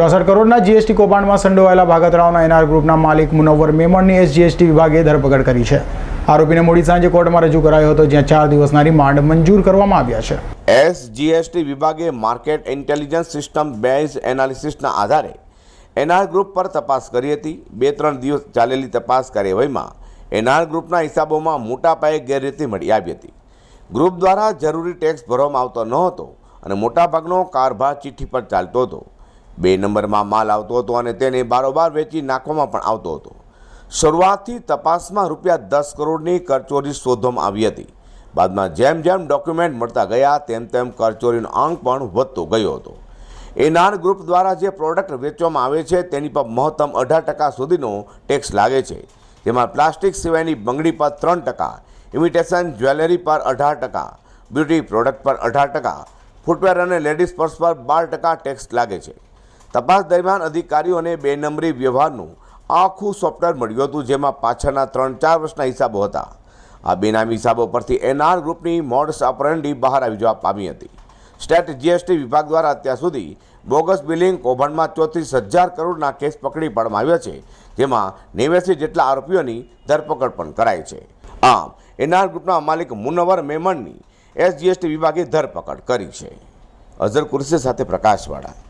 ચોસઠ કરોડના જીએસટી કૌભાંડમાં સંડોવાયેલા ભાગતરાઓના એનઆર ગ્રુપના માલિક મુનવ્વર મેમણની એસજીએસટી વિભાગે ધરપકડ કરી છે. આરોપીને મોડી સાંજે કોર્ટમાં રજૂ કરાયો હતો, જ્યાં ચાર દિવસના રિમાન્ડ મંજૂર કરવામાં આવ્યા છે. એસજીએસટી વિભાગે માર્કેટ ઇન્ટેલિજન્સ સિસ્ટમ બેઝ એનાલિસિસના આધારે એનઆર ગ્રુપ પર તપાસ કરી હતી. બે ત્રણ દિવસ ચાલેલી તપાસ કાર્યવાહીમાં એનઆર ગ્રુપના હિસાબોમાં મોટા પાયે ગેરરીતિ મળી આવી હતી. ગ્રુપ દ્વારા જરૂરી ટેક્સ ભરવામાં આવતો ન હતો અને મોટાભાગનો કારભાર ચિઠ્ઠી પર ચાલતો હતો. બે નંબરમાં માલ આવતો હતો અને તેને બારોબાર વેચી નાખવામાં પણ આવતો હતો. શરૂઆતથી તપાસમાં રૂપિયા દસ કરોડની કરચોરી શોધવામાં આવી હતી. બાદમાં જેમ જેમ ડોક્યુમેન્ટ મળતા ગયા, તેમ તેમ કરચોરીનો અંક પણ વધતો ગયો હતો. એનઆર ગ્રુપ દ્વારા જે પ્રોડક્ટ વેચવામાં આવે છે, તેની પર મહત્તમ અઢાર ટકા સુધીનો ટેક્સ લાગે છે. જેમાં પ્લાસ્ટિક સિવાયની બંગડી પર ત્રણ ટકા, ઇમિટેશન જ્વેલરી પર અઢાર ટકા, બ્યુટી પ્રોડક્ટ પર અઢાર ટકા, ફૂટવેર અને લેડીઝ પર્સ પર બાર ટકા ટેક્સ લાગે છે. તપાસ દરમિયાન અધિકારીઓને બે નંબરી વ્યવહારનું આખું સોફ્ટવેર મળ્યું હતું, જેમાં પાછળના ત્રણ ચાર વર્ષના હિસાબો હતા. આ બેનામી હિસાબો પરથી એનઆર ગ્રુપની મોડસ ઓપરેન્ડી બહાર આવી જવા પામી હતી. સ્ટેટ જીએસટી વિભાગ દ્વારા અત્યાર સુધી બોગસ બિલિંગ કૌભાંડમાં ચોત્રીસ હજાર કરોડના કેસ પકડી પાડવામાં આવ્યા છે, જેમાં નેવ્યાસી જેટલા આરોપીઓની ધરપકડ પણ કરાઈ છે. આમ એનઆર ગ્રુપના માલિક મુનવર મેમણની એસજીએસટી વિભાગે ધરપકડ કરી છે. અઝર કુરશી સાથે પ્રકાશવાળા.